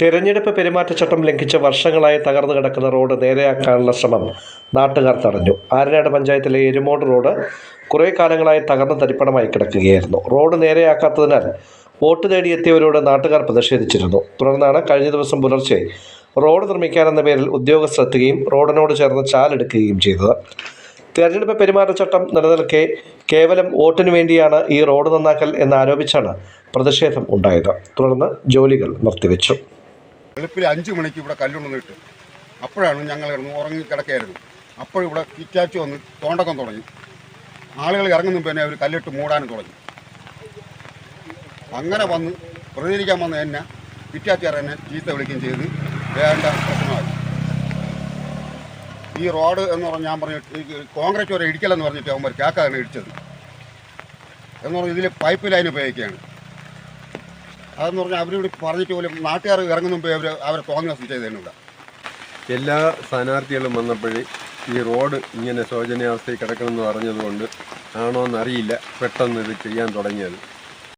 തെരഞ്ഞെടുപ്പ് പെരുമാറ്റച്ചട്ടം ലംഘിച്ച വർഷങ്ങളായി തകർന്നു കിടക്കുന്ന റോഡ് നേരെയാക്കാനുള്ള ശ്രമം നാട്ടുകാർ തടഞ്ഞു. ആരനാട് പഞ്ചായത്തിലെ എരുമോട് റോഡ് കുറേ കാലങ്ങളായി തകർന്ന തരിപ്പണമായി കിടക്കുകയായിരുന്നു. റോഡ് നേരെയാക്കാത്തതിനാൽ വോട്ട് തേടിയെത്തിയവരോട് നാട്ടുകാർ പ്രതിഷേധിച്ചിരുന്നു. തുടർന്നാണ് കഴിഞ്ഞ ദിവസം പുലർച്ചെ റോഡ് നിർമ്മിക്കാനെന്ന പേരിൽ ഉദ്യോഗസ്ഥർ എത്തുകയും റോഡിനോട് ചേർന്ന് ചാലെടുക്കുകയും ചെയ്തത്. തെരഞ്ഞെടുപ്പ് പെരുമാറ്റച്ചട്ടം നിലനിൽക്കെ കേവലം വോട്ടിനു വേണ്ടിയാണ് ഈ റോഡ് നന്നാക്കൽ എന്നാരോപിച്ചാണ് പ്രതിഷേധം ഉണ്ടായത്. തുടർന്ന് ജോലികൾ നിർത്തിവെച്ചു. വെളുപ്പിൽ അഞ്ച് മണിക്ക് ഇവിടെ കല്ലുണ്ടെന്ന് ഇട്ട് അപ്പോഴാണ് ഞങ്ങൾ കിടന്ന് ഉറങ്ങി കിടക്കുകയായിരുന്നു. അപ്പോഴിവിടെ കിറ്റാച്ച് വന്ന് തോണ്ടക്കം തുടങ്ങി. ആളുകൾ ഇറങ്ങുന്ന പിന്നെ അവർ കല്ലിട്ട് മൂടാനും തുടങ്ങി. അങ്ങനെ വന്ന് പ്രതികരിക്കാൻ വന്ന എന്നെ കിറ്റാച്ചാർ എന്നെ ചീത്ത വിളിക്കുകയും ചെയ്ത് വേണ്ട പ്രശ്നമായി. ഈ റോഡ് എന്ന് പറഞ്ഞാൽ ഞാൻ പറഞ്ഞു കോൺക്രീറ്റ് വരെ ഇടിക്കലെന്ന് പറഞ്ഞിട്ട് അവന്മാർ കേക്കാണ് ഇടിച്ചത്. എന്ന് പറഞ്ഞാൽ ഇതിൽ പൈപ്പ് ലൈൻ ഉപയോഗിക്കുകയാണ്. അതെന്ന് പറഞ്ഞാൽ അവരിവിടെ പറഞ്ഞിട്ട് പോലും നാട്ടുകാർ ഇറങ്ങുന്ന മുമ്പേ അവർ അവരെ ചെയ്തതിന് ഇവിടെ എല്ലാ സ്ഥാനാർത്ഥികളും വന്നപ്പോഴേ ഈ റോഡ് ഇങ്ങനെ ശോചനീയാവസ്ഥയിൽ കിടക്കണമെന്ന് പറഞ്ഞതുകൊണ്ട് ആണോ എന്നറിയില്ല പെട്ടെന്ന് ഇത് ചെയ്യാൻ തുടങ്ങിയത്.